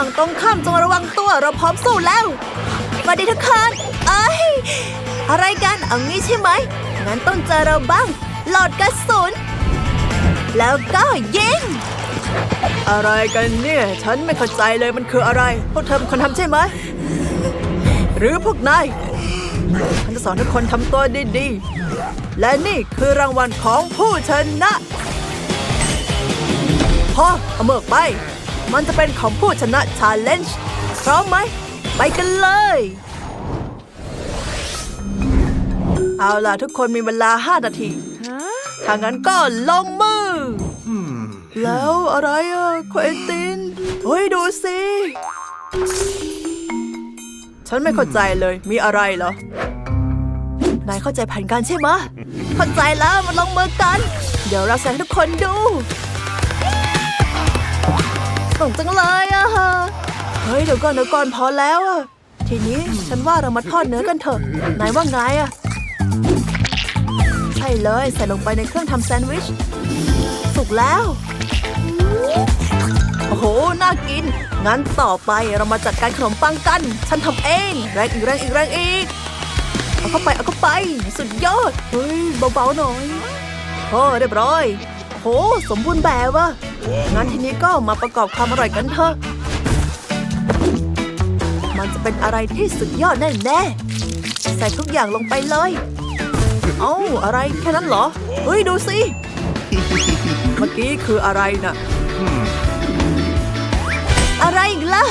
ฝั่งตรงข้ามจงระวังตัวเราพร้อมสู้แล้ว มาดีทุกคนเอ้ยอะไรกันเอางี้ใช่ไหมงั้นต้องเจอเราบ้าง หลอดกระสุน แล้วก็ยิงอะไรกันเนี่ย ฉันไม่เข้าใจเลยมันคืออะไร พวกเธอเป็นคนทำใช่ไหม หรือพวกนายฉันจะสอนทุกคนทำตัวดีๆ และนี่คือรางวัลของผู้ชนะพอเอาเมือกไป มันจะเป็นของผู้ชนะชาเลนจ์พร้อมไหม ไปกันเลย เอาล่ะทุกคนมีเวลา5นาที ถ้างั้นก็ลงมือ แล้วอะไรอะโคเอนตินเฮ้ยดูสิ ฉันไม่เข้าใจเลยมีอะไรเหรอนายเข้าใจแผนการใช่ไหมะเข้าใจแล้วมาลงมือกัน เดี๋ยวเราแสดงให้ทุกคนดูส นุกจังเลยอะเฮ้ยเดี๋ยวก่อนเดี๋ยวก่อนพอแล้วอะทีนี้ฉันว่าเรามาทอดเนื้อกันเถอะนายว่าไงอะใช่เลยใส่ลงไปในเครื่องทำแซนด์วิชสุกแล้ว โอ้โห น่ากิน งั้นต่อไปเรามาจัดการขนมปังกัน ฉันทำเอง แรงอีกแรงอีกแรงอีก เอาเข้าไป เอาเข้าไป สุดยอด เฮ้ย เบาๆหน่อยโอ้เรียบร้อย โห สมบูรณ์แบบวะงั้นทีนี้ก็มาประกอบความอร่อยกันเถอะ มันจะเป็นอะไรที่สุดยอดแน่ๆใส่ทุกอย่างลงไปเลย เอ้า อะไรแค่นั้นเหรอ เฮ้ย ดูสิ เมื่อกี้คืออะไรน่ะอะไรอีกล่ะ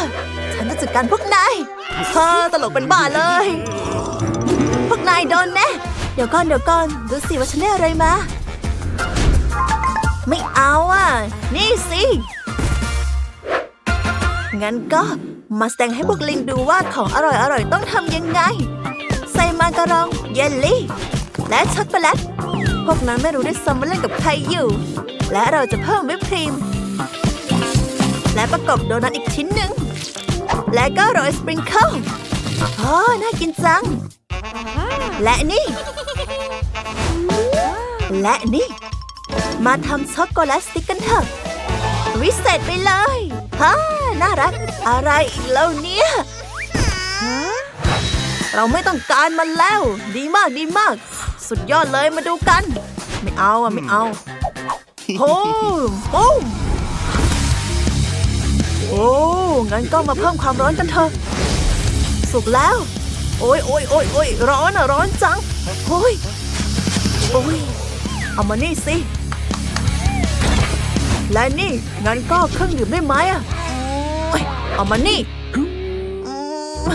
ฉันจะจัดการพวกนายเธอตลกเป็นบ้าเลย พวกนายโดนแน่เดี๋ยวก่อนเดี๋ยวก่อนดูสิว่าฉันได้อะไรมา ไม่เอาอะ นี่สิ งั้นก็มาแสดงให้พวกลิงดูว่าของอร่อยๆต้องทำยังไง ใส่มาการอง เยลลี่ และช็อกโกแลต พวกนั้นไม่รู้ด้วยซ้ำว่าเล่นกับใครอยู่ และเราจะเพิ่มวิปครีม และประกบโดนัทอีกชิ้นหนึ่ง และก็โรยสปริงเกิลอ๋อน่ากินจัง และนี่ และนี่ มาทำช็อกโกแลตสติ๊กกันเถอะ วิเศษไปเลยฮ่าน่ารัก อะไรอีกแล้วเนี่ยฮะเราไม่ต้องการมันแล้ว ดีมากดีมาก สุดยอดเลยมาดูกัน ไม่เอาอะไม่เอาโอ้โอ้โอ้งั้นก็มาเพิ่มความร้อนกันเถอะ สุกแล้ว โอ้ยโอ้ยโอ้ยโอ้ยร้อนอะร้อนจังโอ้ยโอ้ย เอามานี่สิ และนี่งั้นก็เครื่องดื่มได้ไหมอะโอ้ยเอามานี่อืม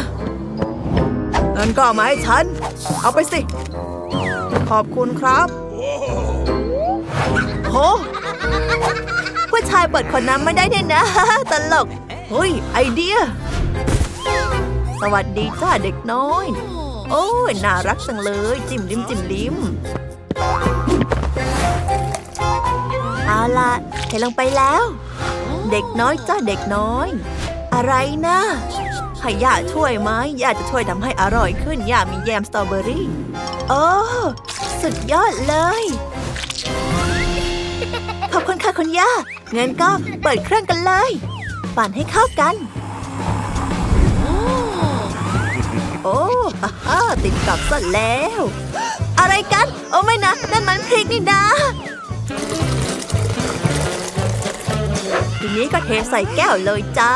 งั้นก็เอามาให้ฉัน เอาไปสิ ขอบคุณครับโหผู้ชายเปิดขวดน้ำไม่ได้เนี่ยนะ ตลก เฮ้ย ไอเดีย สวัสดีจ้าเด็กน้อย โอ้ยน่ารักจังเลย จิ้มลิ้มจิ้มลิ้ม เอาล่ะเทลงไปแล้ว เด็กน้อยจ้าเด็กน้อย อะไรนะให้ย่าช่วยไหมย่าจะช่วยทำให้อร่อยขึ้นย่ามีแยมสตรอเบอรี่โอ้สุดยอดเลย ขอบคุณค่ะคุณย่างั้นก็เปิดเครื่องกันเลย ปั่นให้เข้ากัน โอ้ฮ่าติดกับซะแล้ว อะไรกัน โอ้ไม่นะ นั่นมันพริกนี่นะ ทีนี้ก็เทใส่แก้วเลยจ้า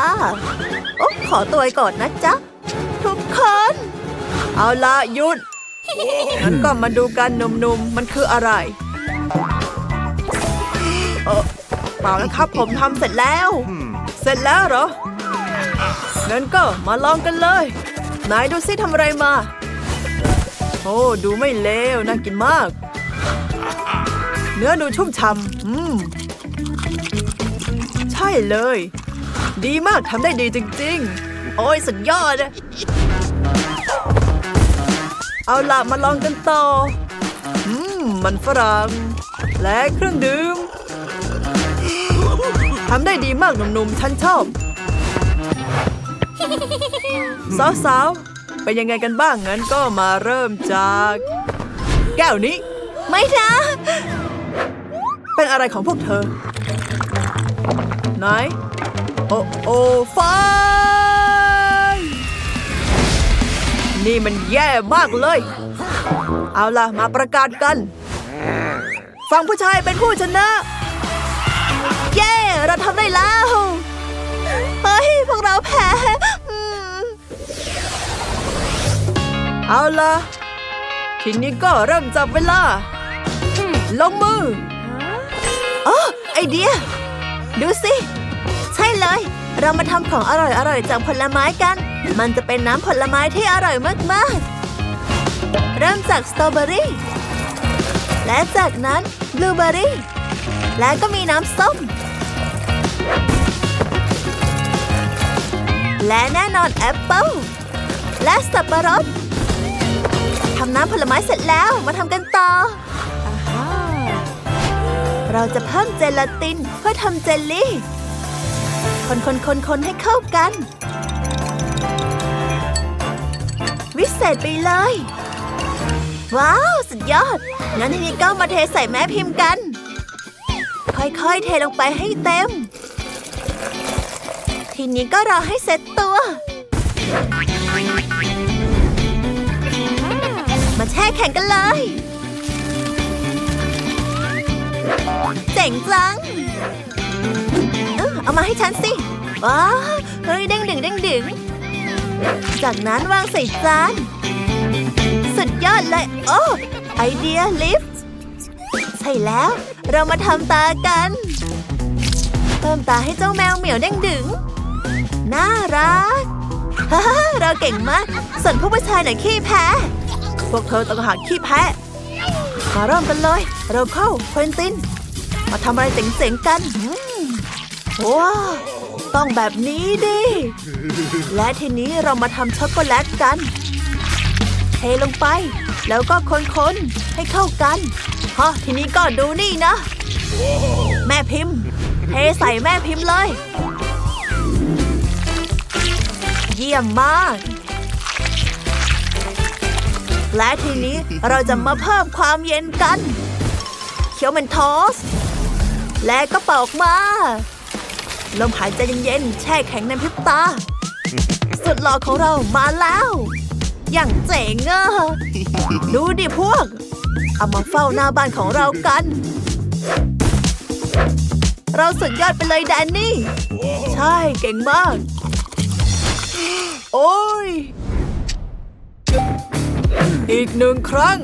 โอ้ขอตัวก่อนนะจ๊ะ ทุกคน เอาละหยุดงั้นก็มาดูกันหนุ่มๆ มันคืออะไรเออเปล่านะครับผมทำเสร็จแล้ว เสร็จแล้วเหรองั้นก็มาลองกันเลยนายดูสิทำอะไรมา โอ้ดูไม่เลวน่ากินมาก เนื้อดูชุ่มฉ่ำอืม ใช่เลย ดีมากทำได้ดีจริง ๆ โอ้ยสุดยอดอะเอาล่ะมาลองกันต่อ อืม มันฝรั่ง และเครื่องดื่มทำได้ดีมากหนุ่มๆฉันชอบ สาวๆ เป็นยังไงกันบ้างงั้นก็มาเริ่มจาก แก้วนี้ ไม่นะ เป็นอะไรของพวกเธอ ไหน โอ้โอ้ไฟนี่มันแย่มากเลย เอาล่ะ มาประกาศกัน ฝั่งผู้ชายเป็นผู้ชนะ เย้ เราทำได้แล้ว เฮ้ย พวกเราแพ้เอาล่ะ ทีนี้ก็เริ่มจับเวลา ลงมืออ๋อไอเดีย ดูสิ ใช่เลย เรามาทำของอร่อยๆจากผลไม้กัน มันจะเป็นน้ำผลไม้ที่อร่อยมากๆ เริ่มจากสตรอเบอรี่ และจากนั้นบลูเบอรี่ และก็มีน้ำส้ม และแน่นอนแอปเปิ้ลและสับปะรดทำน้ำผลไม้เสร็จแล้วมาทำกันต่อ เราจะเพิ่มเจลาตินเพื่อทำเจลลี่ คนคนคนคนให้เข้ากัน วิเศษไปเลย ว้าว สุดยอด งั้นทีนี้ก็มาเทใส่แม่พิมพ์กัน ค่อยๆ เทลงไปให้เต็ม ทีนี้ก็รอให้เซ็ตตัวมาแช่แข่งกันเลย เจ๋งจังเออเอามาให้ฉันสิว้าเฮ้ยเด้งดึงเด้งดึงจากนั้นวางใส่จานสุดยอดเลย โอ้ไอเดียลิฟต์ใช่แล้ว เรามาทำตากันเพิ่มตาให้เจ้าแมวเหมียวเด้งดึง น่ารักเราเก่งมาก ส่วนผู้ผู้ชายหน่ยขี้แพ้ พวกเธอต้องหาขี้แพ้ มาเริ่มกันเลย เราเข้าเควินติน มาทำอะไรเจ๋งๆกันว้าต้องแบบนี้ดิ และทีนี้เรามาทำช็อกโกแลตกัน เทลงไป แล้วก็คนๆ ให้เข้ากันฮะทีนี้ก็ดูนี่นะ แม่พิมพ์ เทใส่แม่พิมพ์เลย เยี่ยมมาก และทีนี้เราจะมาเพิ่มความเย็นกัน เคี้ยวมันทอส และก็เป่าออกมาลมหายใจเย็นๆแช่แข็งในพริบตา สุดหล่อของเรามาแล้ว อย่างเจ๋งอะดูดิพวก เอามาเฝ้าหน้าบ้านของเรากัน เราสุดยอดไปเลยแดนนี่ ใช่เก่งมาก โอ้ย อีกหนึ่งครั้ง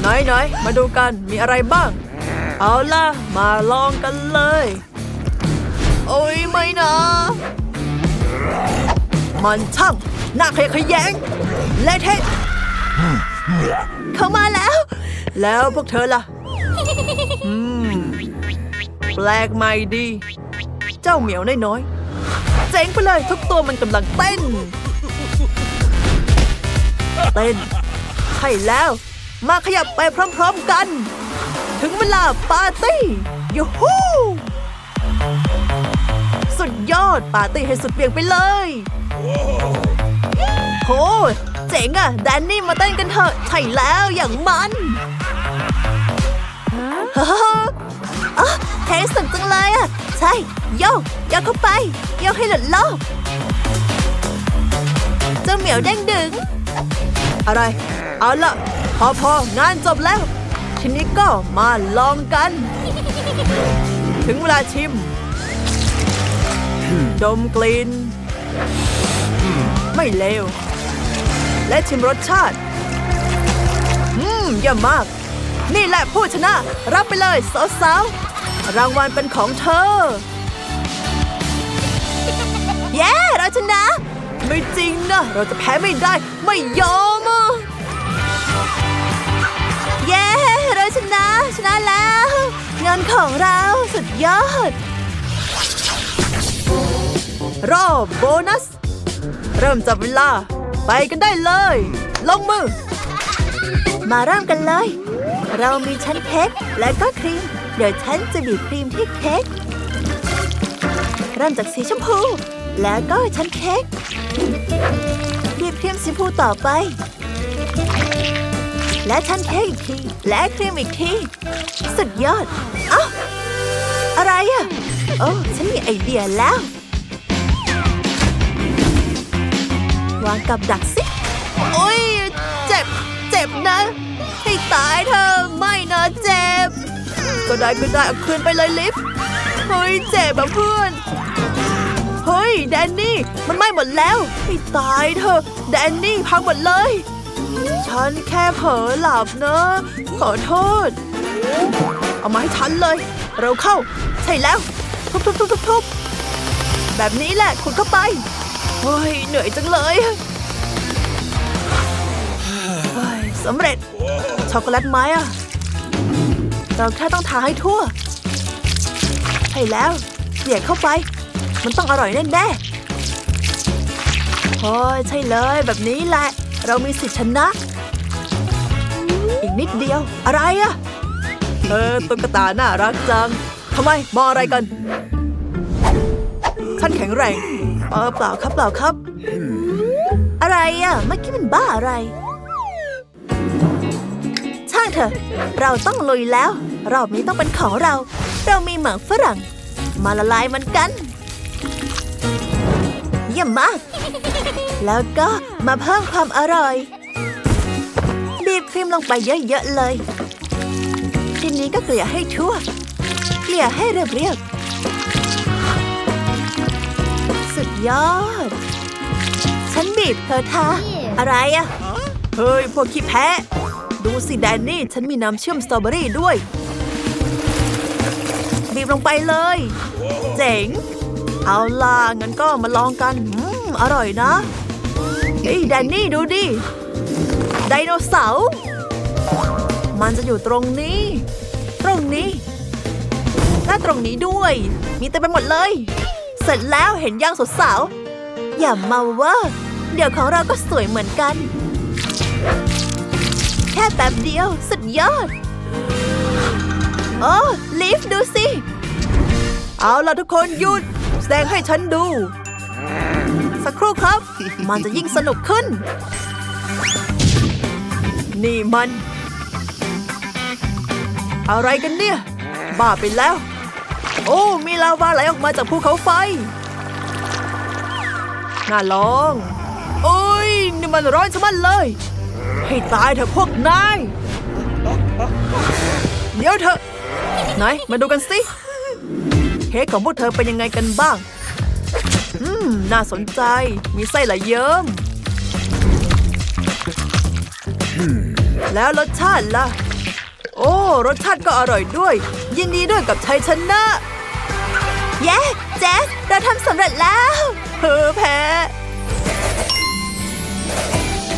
ไหนๆมาดูกันมีอะไรบ้าง เอาล่ะ มาลองกันเลย โอ้ยไม่นะ มันช่างน่าขยแขยงเละเทะเข้ามาแล้ว แล้วพวกเธอล่ะแปลกใหม่ดี เจ้าเหมียวน้อยๆเจ๋งไปเลยทุกตัวมันกำลังเต้น เต้น ช่แล้ว มาขยับไปพร้อมๆกัน ถึงเวลาปาร์ตี้ยูฮูสุดยอดปาร์ตี้ให้สุดเบี่ยงไปเลยโหเจ๋งอะแดนนี่มาเต้นกันเถอะใช่แล้วอย่างมันฮ่าฮ่าอ๋อเทสุดจังเลยอะใช่โยกโยกเข้าไปโยกให้หลุดโลกเจ้าเหมียวเด้งดึงอะไร เอาล่ะพอพองานจบแล้ว ทีนี้ก็มาลองกัน ถึงเวลาชิม ดมกลิ่นไม่เลว และชิมรสชาติ อืมเยี่ยมมาก นี่แหละผู้ชนะ รับไปเลยสาวๆรางวัลเป็นของเธอ เย้ เราชนะ ไม่จริงนะ เราจะแพ้ไม่ได้ ไม่ยอมอะ ชนะ ชนะแล้ว เงินของเราสุดยอด รอบโบนัส เริ่มจับเวลา ไปกันได้เลย ลงมือ มาเริ่มกันเลย เรามีชั้นเค้กและก็ครีม เดี๋ยวฉันจะบีบครีมที่เค้กเริ่มจากสีชมพู แล้วก็ชั้นเค้กบีบครีมสีชมพูต่อไป และชั้นเค้กอีกที และครีมอีกที สุดยอดเอ้าอะไรอะโอ้ฉันมีไอเดียแล้ว วางกับดักสิ โอ้ยเจ็บ เจ็บนะ ให้ตายเธอไม่นะเจ็บ ก็ได้ก็ได้เอาคืนไปเลยลิฟเฮ้ยเจ็บอะเพื่อน เฮ้ยแดนนี่ มันไหม้หมดแล้ว ให้ตายเถอแดนนี่พังหมดเลย ฉันแค่เผลอหลับนะ ขอโทษ เอามาให้ฉันเลย เราเข้า ใช่แล้ว ทุบทุบทุบทุบทุบแบบนี้แหละคุณเข้าไป เฮ้ย เหนื่อยจังเลยเฮ้ยสำเร็จ ช็อกโกแลตไหมอะเราแค่ต้องทาให้ทั่ว ใช่แล้วเสียบเข้าไป มันต้องอร่อยแน่ๆโอ้ยใช่เลยแบบนี้แหละ เรามีสิทธิชนะ อีกนิดเดียว อะไรอะเออตุ๊กตาน่ารักจังทำไมมองอะไรกันฉันแข็งแรงเออเปล่าครับเปล่าครับ อะไรอะเมื่อกี้มันบ้าอะไร ช่างเถอะ เราต้องลุยแล้ว รอบนี้ต้องเป็นของเรา เรามีหมากฝรั่ง มาละลายมันกัน เยี่ยมมาก แล้วก็มาเพิ่มความอร่อย บีบครีมลงไปเยอะๆเลย ทีนี้ก็เกลี่ยให้ทั่ว เกลี่ยให้เรียบๆ สุดยอด ฉันบีบเธอทาอะไรอะเฮ้ย พวกขี้แพ้ดูสิแดนนี่ ฉันมีน้ำเชื่อมสตรอเบอรี่ด้วย บีบลงไปเลย เจ๋ง เอาล่ะงั้นก็มาลองกันอืมอร่อยนะเฮ้ยแดนนี่ดูดิ ไดโนเสาร์มันจะอยู่ตรงนี้ ตรงนี้ และตรงนี้ด้วย มีเต็มไปหมดเลย เสร็จแล้วเห็นย่างสาวๆอย่ามาเว่าเดี๋ยวของเราก็สวยเหมือนกัน แค่แป๊บเดียว สุดยอด โอ้ ลิฟดูสิ เอาล่ะทุกคนหยุด แสดงให้ฉันดู สักครู่ครับ มันจะยิ่งสนุกขึ้น นี่มัน อะไรกันเนี่ย บ้าไปแล้ว โอ้มีลาวาไหลออกมาจากภูเขาไฟ น่าลอง โอ้ยนี่มันร้อนชะมันเลย ให้ตายเถอะพวกนาย เดี๋ยวเถอะไหน มาดูกันสิ ค้กของพวกเธอเป็นยังไงกันบ้าง อืม น่าสนใจ มีไส้ละเยิ้ม แล้วรสชาติล่ะ โอ้ รสชาติก็อร่อยด้วย ยินดีด้วยกับชัยชนะ เย้แจ๊สเราทำสำเร็จแล้วเธอแพ้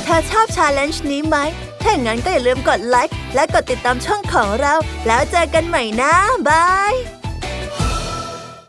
เธอชอบชาเลนจ์นี้ไหม ถ้าอย่างนั้นก็อย่าลืมกดไลค์และกดติดตามช่องของเรา แล้วเจอกันใหม่นะ บาย